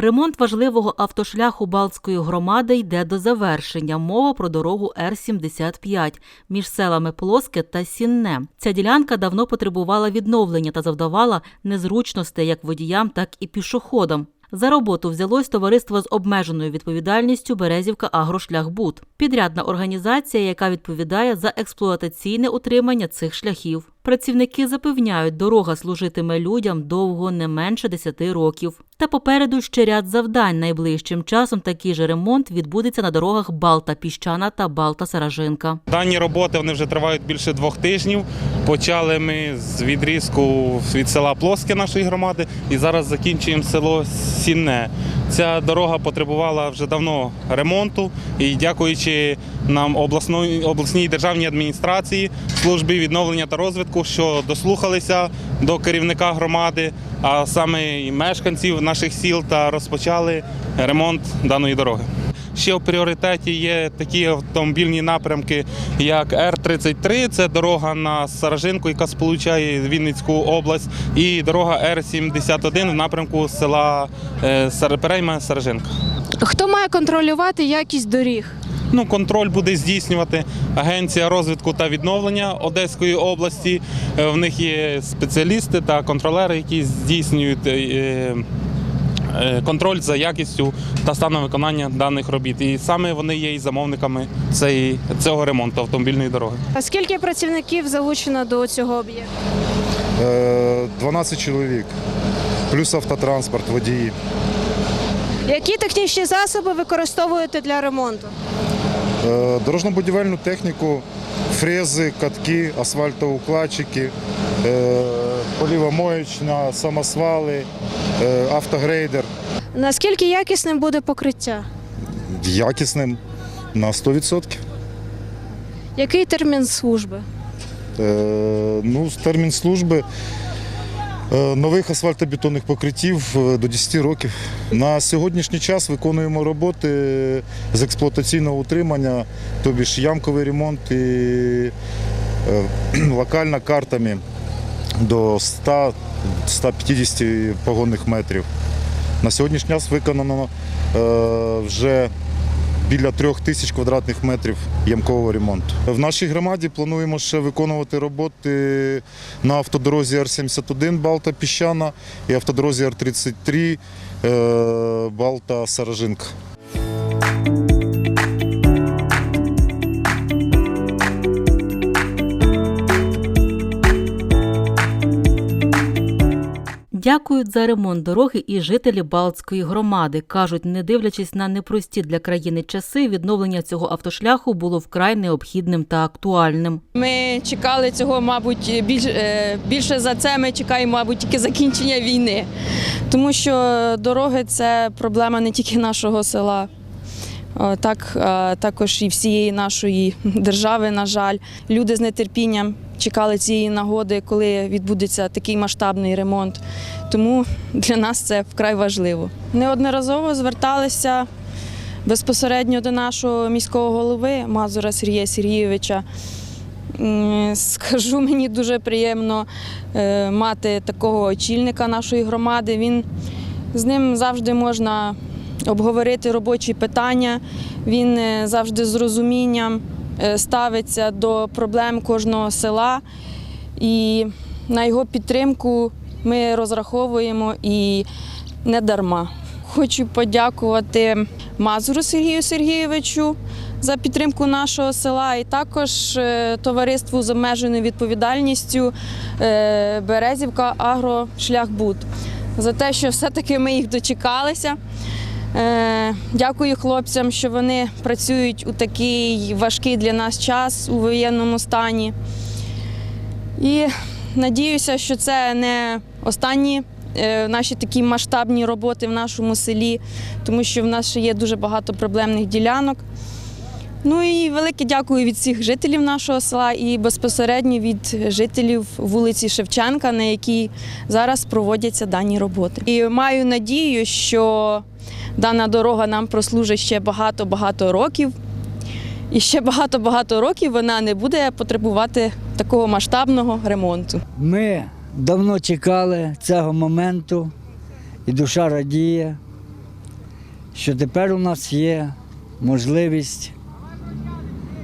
Ремонт важливого автошляху Балтської громади йде до завершення. Мова про дорогу Р-75 між селами Плоске та Сінне. Ця ділянка давно потребувала відновлення та завдавала незручностей як водіям, так і пішоходам. За роботу взялось товариство з обмеженою відповідальністю Березівка Агрошляхбуд, підрядна організація, яка відповідає за експлуатаційне утримання цих шляхів. Працівники запевняють, дорога служитиме людям довго не менше 10 років. Та попереду ще ряд завдань. Найближчим часом такий же ремонт відбудеться на дорогах Балта Піщана та Балта Саражинка. Дані роботи вони вже тривають більше двох тижнів. Почали ми з відрізку від села Плоске нашої громади і зараз закінчуємо село Сінне. Ця дорога потребувала вже давно ремонту і дякуючи нам обласної обласній державній адміністрації, службі відновлення та розвитку, що дослухалися до керівника громади, а саме і мешканців наших сіл та розпочали ремонт даної дороги. Ще в пріоритеті є такі автомобільні напрямки, як Р-33, це дорога на Саражинку, яка сполучає Вінницьку область, і дорога Р-71 в напрямку села е, Перейма Саражинка. Хто має контролювати якість доріг? Ну, контроль буде здійснювати Агенція розвитку та відновлення Одеської області. Е, В них є спеціалісти та контролери, які здійснюють е, контроль за якістю та станом виконання даних робіт. І саме вони є і замовниками цієї- цього ремонту автомобільної дороги. А скільки працівників залучено до цього об'єкту? Е, 12 чоловік, плюс автотранспорт, водії. Які технічні засоби використовуєте для ремонту? Е, Дорожньо-будівельну техніку, фрези, катки, асфальтоукладчики, е, полівомоєчна, самосвали, е, автогрейдер. Наскільки якісним буде покриття? Якісним на 100%. Який термін служби? Е, Ну, термін служби е, нових асфальтобетонних покриттів е, до 10 років. На сьогоднішній час виконуємо роботи з експлуатаційного утримання, тобі ж ямковий ремонт і е, локально картами до 100-150 погонних метрів. На сьогоднішній час виконано е, вже біля трьох тисяч квадратних метрів ямкового ремонту. В нашій громаді плануємо ще виконувати роботи на автодорозі Р-71 Балта Піщана і автодорозі Р-33 е, Балта Саражинка. Дякують за ремонт дороги і жителі Балтської громади. Кажуть, не дивлячись на непрості для країни часи, відновлення цього автошляху було вкрай необхідним та актуальним. Ми чекали цього, мабуть, більш, е, більше за це ми чекаємо, мабуть, тільки закінчення війни. Тому що дороги це проблема не тільки нашого села, так, е, також і всієї нашої держави, на жаль. Люди з нетерпінням чекали цієї нагоди, коли відбудеться такий масштабний ремонт. Тому для нас це вкрай важливо. Неодноразово зверталися безпосередньо до нашого міського голови Мазура Сергія Сергійовича. Скажу, мені дуже приємно е, мати такого очільника нашої громади. Він з ним завжди можна обговорити робочі питання. Він е, завжди з розумінням ставиться до проблем кожного села. І на його підтримку ми розраховуємо і не дарма. Хочу подякувати Мазуру Сергію Сергійовичу за підтримку нашого села і також е, товариству з обмеженою відповідальністю е, Березівка Агрошляхбуд за те, що все-таки ми їх дочекалися. Е, Дякую хлопцям, що вони працюють у такий важкий для нас час у воєнному стані. І надіюся, що це не останні е, наші такі масштабні роботи в нашому селі, тому що в нас ще є дуже багато проблемних ділянок. Ну і велике дякую від всіх жителів нашого села і безпосередньо від жителів вулиці Шевченка, на якій зараз проводяться дані роботи. І маю надію, що дана дорога нам прослужить ще багато-багато років. І ще багато-багато років вона не буде потребувати такого масштабного ремонту. Ми давно чекали цього моменту, і душа радіє, що тепер у нас є можливість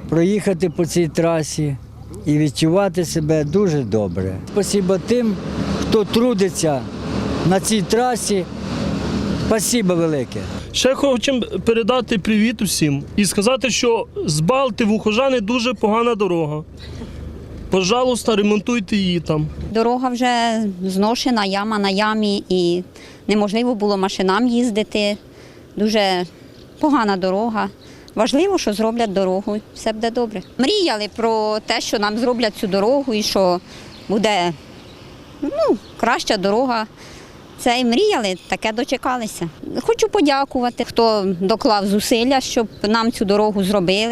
проїхати по цій трасі і відчувати себе дуже добре. Спасибо тим, хто трудиться на цій трасі. Спасибо велике. Ще хочемо передати привіт усім і сказати, що з Балти в Ухожани дуже погана дорога. Пожалуйста, ремонтуйте її там. Дорога вже зношена, яма на ямі, і неможливо було машинам їздити. Дуже погана дорога. Важливо, що зроблять дорогу, все буде добре. Мріяли про те, що нам зроблять цю дорогу і що буде ну, краща дорога. Це і мріяли, таке дочекалися. Хочу подякувати, хто доклав зусилля, щоб нам цю дорогу зробили.